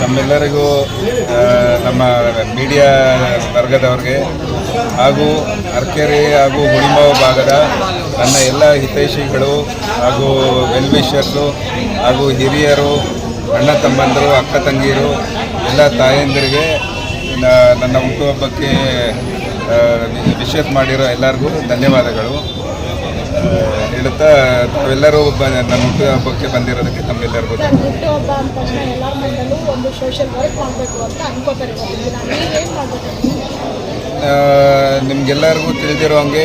ನಮ್ಮೆಲ್ಲರಿಗೂ ನಮ್ಮ ಮೀಡಿಯಾ ವರ್ಗದವ್ರಿಗೆ ಹಾಗೂ ಅರ್ಕೆರೆ ಹಾಗೂ ಹುಳಿಮಾವು ಭಾಗದ ನನ್ನ ಎಲ್ಲ ಹಿತೈಷಿಗಳು ಹಾಗೂ ವೆಲ್ ವಿಷರ್ಸು ಹಾಗೂ ಹಿರಿಯರು, ಅಣ್ಣ ತಮ್ಮಂದರು, ಅಕ್ಕ ತಂಗಿಯರು, ಎಲ್ಲ ತಾಯಂದಿರಿಗೆ ನನ್ನ ಹುಟ್ಟುಹಬ್ಬಕ್ಕೆ ವಿಶೇಷ ಮಾಡಿರೋ ಎಲ್ಲರಿಗೂ ಧನ್ಯವಾದಗಳು. ಹೇಳುತ್ತಾ ತಾವೆಲ್ಲರೂ ಒಬ್ಬ ನನ್ನ ಹುಟ್ಟುಹಬ್ಬಕ್ಕೆ ಬಂದಿರೋದಕ್ಕೆ ತಮ್ಮೆಲ್ಲರಿಗೂ. ಹುಟ್ಟುಹಬ್ಬ ಅಂದ ತಕ್ಷಣ ಎಲ್ಲರ ಮನೆಯಲ್ಲೂ ಒಂದು ಸೋಷಿಯಲ್ ವರ್ಕ್ ಮಾಡಬೇಕು ಅಂತ ಅನ್ಕೋತಾರೆ ನಿಮ್ಗೆಲ್ಲರಿಗೂ ತಿಳಿದಿರೋ ಹಾಗೆ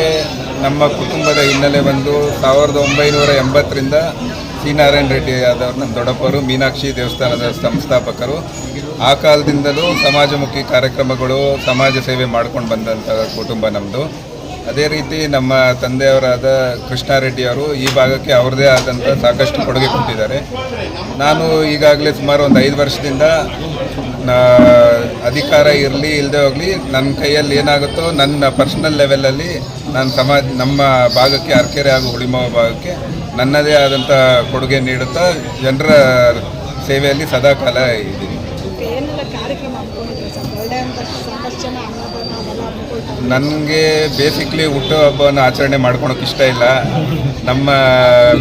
ನಮ್ಮ ಕುಟುಂಬದ ಹಿನ್ನೆಲೆ ಬಂದು ಸಾವಿರದ ಒಂಬೈನೂರ ಎಂಬತ್ತರಿಂದ ಸಿ. ನಾರಾಯಣ ರೆಡ್ಡಿ ಆದವರು ನಮ್ಮ ದೊಡ್ಡಪ್ಪರು ಮೀನಾಕ್ಷಿ ದೇವಸ್ಥಾನದ ಸಂಸ್ಥಾಪಕರು. ಆ ಕಾಲದಿಂದಲೂ ಸಮಾಜಮುಖಿ ಕಾರ್ಯಕ್ರಮಗಳು ಸಮಾಜ ಸೇವೆ ಮಾಡ್ಕೊಂಡು ಬಂದಂಥ ಕುಟುಂಬ ನಮ್ಮದು ಅದೇ ರೀತಿ ನಮ್ಮ ತಂದೆಯವರಾದ ಕೃಷ್ಣಾರೆಡ್ಡಿ ಅವರು ಈ ಭಾಗಕ್ಕೆ ಅವರದೇ ಆದಂಥ ಸಾಕಷ್ಟು ಕೊಡುಗೆ ಕೊಟ್ಟಿದ್ದಾರೆ. ನಾನು ಈಗಾಗಲೇ ಸುಮಾರು ಒಂದು ಐದು ವರ್ಷದಿಂದ ಅಧಿಕಾರ ಇರಲಿ ಇಲ್ಲದೆ ಹೋಗಲಿ ನನ್ನ ಕೈಯಲ್ಲಿ ಏನಾಗುತ್ತೋ ನನ್ನ ಪರ್ಸ್ನಲ್ ಲೆವೆಲಲ್ಲಿ ನಾನು ಸಮಾಜ ನಮ್ಮ ಭಾಗಕ್ಕೆ ಅರ್ಕೆರೆ ಹಾಗೂ ಹುಳಿಮಾವ ಭಾಗಕ್ಕೆ ನನ್ನದೇ ಆದಂಥ ಕೊಡುಗೆ ನೀಡುತ್ತಾ, ಜನರ ಸೇವೆಯಲ್ಲಿ ಸದಾಕಾಲ ಇದ್ದೀನಿ ಏನೆಲ್ಲ ಕಾರ್ಯಕ್ರಮ ಹಮ್ಮಿಕೊಂಡಿದ್ದೀರಿ ಸರ್ ಬರ್ಡೇ ಅಂತ ತಕ್ಷಣ ಸಾಕಷ್ಟು ಜನ ಅನ್ನದಾನ ಅದೆಲ್ಲ ಹಮ್ಮಿಕೊಳ್ತಾರೆ ನನಗೆ ಬೇಸಿಕ್ಲಿ ಹುಟ್ಟುಹಬ್ಬವನ್ನು ಆಚರಣೆ ಮಾಡ್ಕೊಳಕ್ಕೆ ಇಷ್ಟ ಇಲ್ಲ. ನಮ್ಮ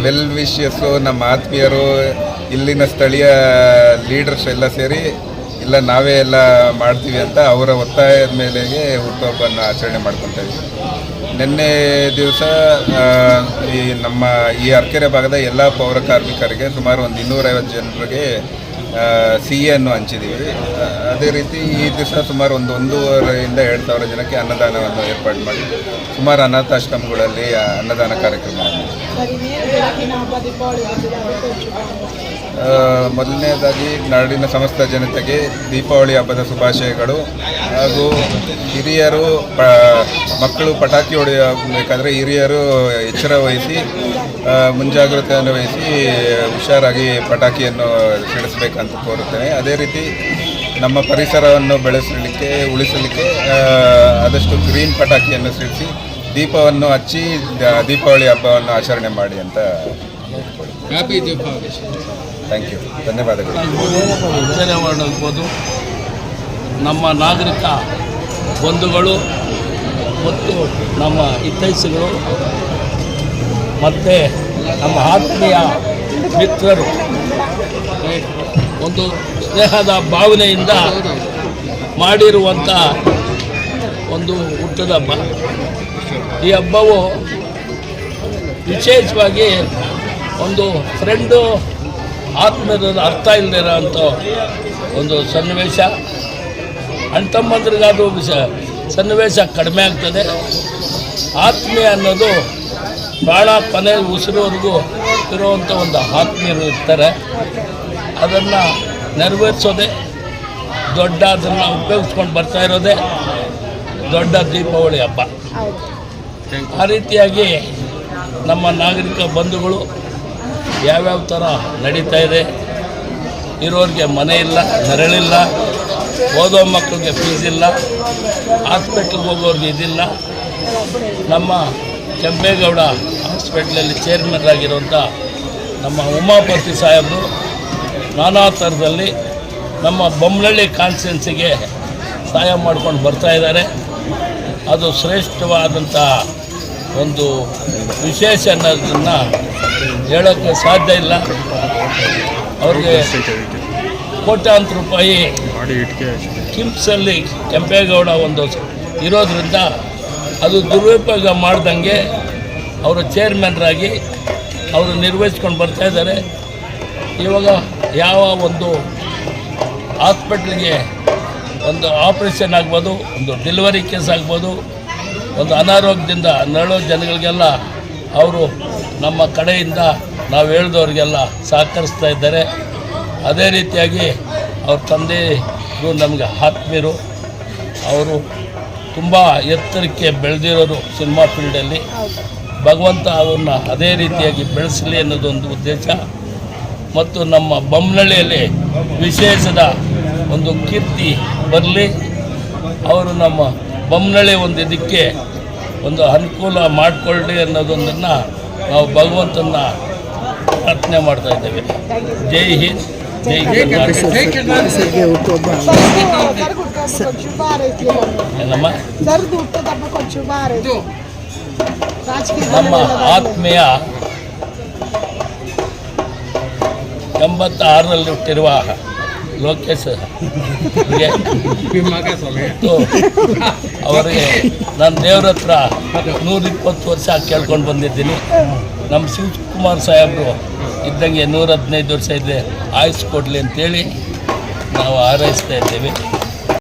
ವೆಲ್ ವಿಷಸ್ಸು ನಮ್ಮ ಆತ್ಮೀಯರು, ಇಲ್ಲಿನ ಸ್ಥಳೀಯ ಲೀಡರ್ಸ್ ಎಲ್ಲ ಸೇರಿ ಇಲ್ಲ, ನಾವೇ ಎಲ್ಲ ಮಾಡ್ತೀವಿ ಅಂತ ಅವರ ಒತ್ತಾಯದ ಮೇಲೆಗೆ ಹುಟ್ಟುಹಬ್ಬವನ್ನು ಆಚರಣೆ ಮಾಡ್ಕೊತಾ ಇದ್ದೀವಿ. ನಿನ್ನೆ ದಿವಸ ಈ ನಮ್ಮ ಈ ಅರ್ಕೆರೆ ಭಾಗದ ಎಲ್ಲ ಪೌರ ಕಾರ್ಮಿಕರಿಗೆ ಸುಮಾರು ಒಂದು ಇನ್ನೂರೈವತ್ತು ಜನರಿಗೆ ಸಿ ಅನ್ನು ಹಂಚಿದ್ದೀವಿ. ಅದೇ ರೀತಿ ಈ ದಿವಸ ಸುಮಾರು ಒಂದು ಒಂದೂವರೆಯಿಂದ ಎರಡು ಸಾವಿರ ಜನಕ್ಕೆ ಅನ್ನದಾನವನ್ನು ಏರ್ಪಾಡು ಮಾಡಿ, ಸುಮಾರು ಅನಾಥಾಶ್ರಮಗಳಲ್ಲಿ ಅನ್ನದಾನ ಕಾರ್ಯಕ್ರಮವನ್ನು ಮೊದಲನೇದಾಗಿ ನಾಡಿನ ಸಮಸ್ತ ಜನತೆಗೆ ದೀಪಾವಳಿ ಹಬ್ಬದ ಶುಭಾಶಯಗಳು. ಹಾಗೂ ಹಿರಿಯರು ಪ, ಮಕ್ಕಳು ಪಟಾಕಿ ಹೊಡೆಯಬೇಕಾದ್ರೆ ಹಿರಿಯರು ಎಚ್ಚರ ವಹಿಸಿ ಮುಂಜಾಗ್ರತೆಯನ್ನು ವಹಿಸಿ ಹುಷಾರಾಗಿ ಪಟಾಕಿಯನ್ನು ಸಿಡಿಸಬೇಕಂತ ಕೋರುತ್ತೇನೆ. ಅದೇ ರೀತಿ ನಮ್ಮ ಪರಿಸರವನ್ನು ಬೆಳೆಸಲಿಕ್ಕೆ, ಉಳಿಸಲಿಕ್ಕೆ ಆದಷ್ಟು ಗ್ರೀನ್ ಪಟಾಕಿಯನ್ನು ಸಿಡಿಸಿ, ದೀಪವನ್ನು ಹಚ್ಚಿ, ದೀಪಾವಳಿ ಹಬ್ಬವನ್ನು ಆಚರಣೆ ಮಾಡಿ ಅಂತ ಹ್ಯಾಪಿ ದೀಪಾವಳಿ ಥ್ಯಾಂಕ್ ಯು ಧನ್ಯವಾದಗಳು. ಆಚರಣೆ ಮಾಡಬಹುದು ನಮ್ಮ ನಾಗರಿಕ ಬಂಧುಗಳು ಮತ್ತು ನಮ್ಮ ಹಿತೈಷಿಗಳು ಮತ್ತು ನಮ್ಮ ಆತ್ಮೀಯ ಮಿತ್ರರು. ಒಂದು ಸ್ನೇಹದ ಭಾವನೆಯಿಂದ ಮಾಡಿರುವಂಥ ಒಂದು ಹುಟ್ಟದ ಹಬ್ಬ. ಈ ಹಬ್ಬವು ವಿಶೇಷವಾಗಿ ಒಂದು ಫ್ರೆಂಡು ಆತ್ಮದ ಅರ್ಥ ಇಲ್ಲದಿರೋ ಅಂಥ ಒಂದು ಸನ್ನಿವೇಶ. ಅಣ್ತಮ್ಮಂದ್ರಿಗಾದ ವಿಷ ಸನ್ನಿವೇಶ ಕಡಿಮೆ ಆಗ್ತದೆ. ಆತ್ಮೀಯ ಅನ್ನೋದು ಭಾಳ ಕೊನೆ ಉಸಿರೋವರೆಗೂ ಇರುವಂಥ ಒಂದು ಆತ್ಮೀಯರು ಇರ್ತಾರೆ. ಅದನ್ನು ನೆರವೇರಿಸೋದೆ ದೊಡ್ಡ ಅದನ್ನು ಉಪಯೋಗಿಸ್ಕೊಂಡು ಬರ್ತಾ ಇರೋದೇ ದೊಡ್ಡ ದೀಪಾವಳಿ ಹಬ್ಬ. ಆ ರೀತಿಯಾಗಿ ನಮ್ಮ ನಾಗರಿಕ ಬಂಧುಗಳು ಯಾವ್ಯಾವ ಥರ ನಡೀತಾ ಇದೆ, ಇರೋರಿಗೆ ಮನೆ ಇಲ್ಲ ನೆರಳಿಲ್ಲ ಓದೋ ಮಕ್ಕಳಿಗೆ ಫೀಸ್ ಇಲ್ಲ ಹಾಸ್ಪಿಟ್ಲಿಗೆ ಹೋಗೋರಿಗೆ ಇದಿಲ್ಲ. ನಮ್ಮ ಕೆಂಪೇಗೌಡ ಹಾಸ್ಪಿಟ್ಲಲ್ಲಿ ಚೇರ್ಮನ್ ಆಗಿರುವಂಥ ನಮ್ಮ ಉಮಾಪತಿ ಸಾಹೇಬರು ನಾನಾ ಥರದಲ್ಲಿ ನಮ್ಮ ಬೊಮ್ಮನಹಳ್ಳಿ ಕಾನ್ಸ್ಟೆನ್ಸಿಗೆ ಸಹಾಯ ಮಾಡ್ಕೊಂಡು ಬರ್ತಾ ಇದ್ದಾರೆ. ಅದು ಶ್ರೇಷ್ಠವಾದಂಥ ಒಂದು ವಿಶೇಷ ಅನ್ನೋದನ್ನು ಹೇಳೋಕ್ಕೆ ಸಾಧ್ಯ ಇಲ್ಲ. ಅವ್ರಿಗೆ ಕೋಟ್ಯಾಂತರ ರೂಪಾಯಿ ಕಿಮ್ಸಲ್ಲಿ ಕೆಂಪೇಗೌಡ ಒಂದು ಇರೋದ್ರಿಂದ ಅದು ದುರುಪಯೋಗ ಮಾಡ್ದಂಗೆ ಅವರು ಚೇರ್ಮನ್ರಾಗಿ ಅವರು ನಿರ್ವಹಿಸ್ಕೊಂಡು ಬರ್ತಾ ಇದ್ದಾರೆ. ಇವಾಗ ಯಾವ ಒಂದು ಹಾಸ್ಪಿಟ್ಲಿಗೆ ಒಂದು ಆಪ್ರೇಷನ್ ಆಗ್ಬೋದು ಒಂದು ಡೆಲಿವರಿ ಕೇಸ್ ಆಗ್ಬೋದು ಒಂದು ಅನಾರೋಗ್ಯದಿಂದ ನರಳೋ ಜನಗಳಿಗೆಲ್ಲ ಅವರು ನಮ್ಮ ಕಡೆಯಿಂದ ನಾವು ಹೇಳ್ದವ್ರಿಗೆಲ್ಲ ಸಹಕರಿಸ್ತಾ ಇದ್ದಾರೆ. ಅದೇ ರೀತಿಯಾಗಿ ಅವ್ರ ತಂದೆಗೂ ನಮಗೆ ಆತ್ಮೀರು ಅವರು ತುಂಬ ಎತ್ತರಕ್ಕೆ ಬೆಳೆದಿರೋರು ಸಿನಿಮಾ ಫೀಲ್ಡಲ್ಲಿ. ಭಗವಂತ ಅವ್ರನ್ನ ಅದೇ ರೀತಿಯಾಗಿ ಬೆಳೆಸಲಿ ಅನ್ನೋದೊಂದು ಉದ್ದೇಶ. ಮತ್ತು ನಮ್ಮ ಬೊಮ್ಮನಹಳ್ಳಿಯಲ್ಲಿ ವಿಶೇಷದ ಒಂದು ಕೀರ್ತಿ ಬರಲಿ. ಅವರು ನಮ್ಮ ಬೊಮ್ಮನಹಳ್ಳಿ ಒಂದು ಇದಕ್ಕೆ ಒಂದು ಅನುಕೂಲ ಮಾಡಿಕೊಳ್ಳಿ ಅನ್ನೋದೊಂದನ್ನು ನಾವು ಭಗವಂತನ ಪ್ರಾರ್ಥನೆ ಮಾಡ್ತಾ ಇದ್ದೇವೆ. ಜೈ ಹಿಂದ್ ಜೈ ಏನಮ್ಮ? ನಮ್ಮ ಆತ್ಮೀಯ ಎಂಬತ್ತಾರರಲ್ಲಿ ಹುಟ್ಟಿರುವ ಲೋಕೇಶ್ ಅವರಿಗೆ ನಾನು ದೇವ್ರ ಹತ್ರ ನೂರಿಪ್ಪತ್ತು ವರ್ಷ ಕೇಳ್ಕೊಂಡು ಬಂದಿದ್ದೀನಿ. ನಮ್ಮ ಶಿವಕುಮಾರ್ ಸಾಹೇಬರು ಇದ್ದಂಗೆ ನೂರ ಹದಿನೈದು ವರ್ಷ ಇದೆ ಆಯುಸ್ ಕೊಡಲಿ ಅಂತೇಳಿ ನಾವು ಆರೈಸ್ತಾ ಇದ್ದೇವೆ.